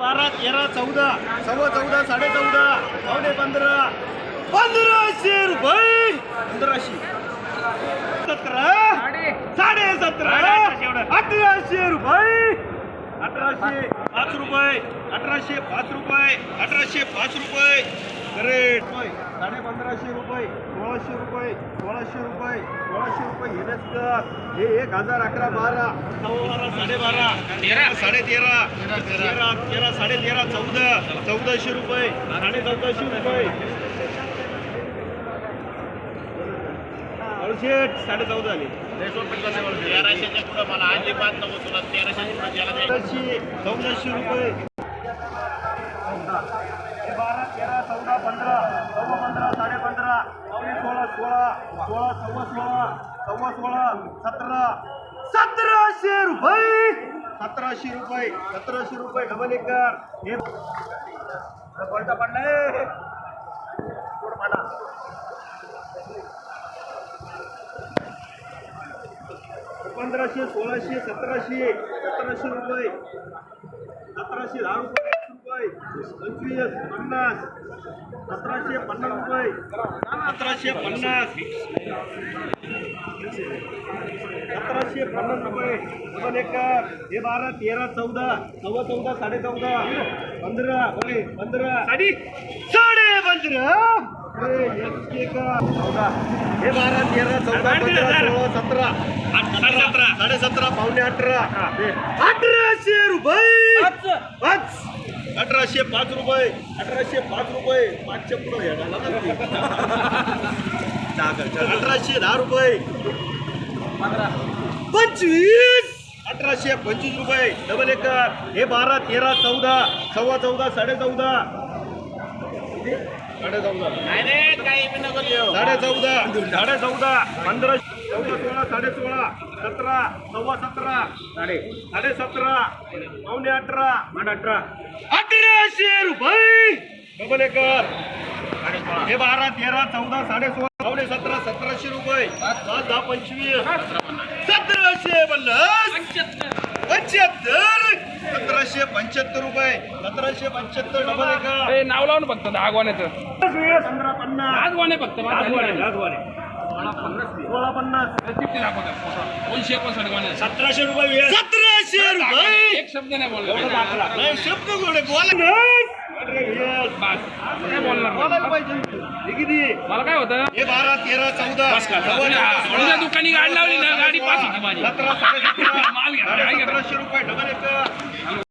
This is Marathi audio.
बारा तेरा चौदा सव्वा चौदा साडे चौदा पावणे पंधरा. पंधराशे रुपये पंधराशे सतरा. साडे. सतरा. अठराशे रुपये. अठराशे पाच रुपये. अठराशे पाच रुपये. अठराशे पाच रुपये. करेक्ट साडे पंधराशे रुपये सोळाशे रुपये सोळाशे रुपये सोळाशे रुपये हेच कर. हे एक हजार अकरा बारा. सव्वा बारा साडेबारा तेरा साडे तेरा तेरा तेरा साडे तेरा चौदा चौदाशे रुपये साडे चौदाशे रुपये. अडशेट साडे चौदा आले तेराशे चौदाशे रुपये. पंधरा सव्वा पंधरा साडे पंधरा पावणे सोळा सोळा सोळा सव्वा सोळा सव्वा सोळा सतरा. सतराशे रुपये! सतराशे रुपये सतराशे रुपये डबल एक हे पलटा पडलाय पंधराशे सोळाशे सतराशे सतराशे रुपये. सतराशे दहा रुपये. रुपये पंचवीस पन्नास सतराशे पन्नास रुपये सतराशे पन्नास सतराशे पन्नास रुपये. डबल एकर हे बारा तेरा चौदा सव्वा चौदा साडे चौदा. पंधरा बरे पंधरा. साडी साडे पंधरा. हे बारा तेरा चौदा पंधरा सोळा सतरा. सतरा. साडे सतरा पावणे अठरा. अठराशे रुपये. अठराशे पाच रुपये अठराशे पाच रुपये पाचशे पुढे अठराशे दहा रुपये. पंचवीस. अठराशे पंचवीस रुपये. Double acre. हे बारा तेरा चौदा सव्वा चौदा साडे चौदा. साडे चौदा. साडे चौदा. साडे चौदा. पंधरा चौदा सोळा साडे सोळा. सतरा सव्वा सतरा साडे साडे सतरा पावणे अठरा आणि अठरा. अठराशे रुपये! Double acre. हे बारा तेरा चौदा साडे सोळा पावणे सतरा सतराशे रुपये. पाच दहा पंचवीस. सतराशे पन्नास. पंच्याहत्तर. सतराशे पंच्याहत्तर रुपये. सतराशे पंच्याहत्तर डबल एकर. नाव लावून फक्त दहा गोण्याचं पंधरा पन्नास. आज गोणे फक्त माझा लाजवाने लाजवाने सोळा पन्नास किती दाखवतात दोनशे एकोणसाठ गोण्या सतराशे रुपये? सतराशे रुपये. एक शब्द नाही बोलला शब्द बोला. मला काय होतं? हे बारा तेरा चौदा. तुझ्या दुकानी गाडी लावली ना गाडी पास होती माझी? सतराशे रुपये डबल एक.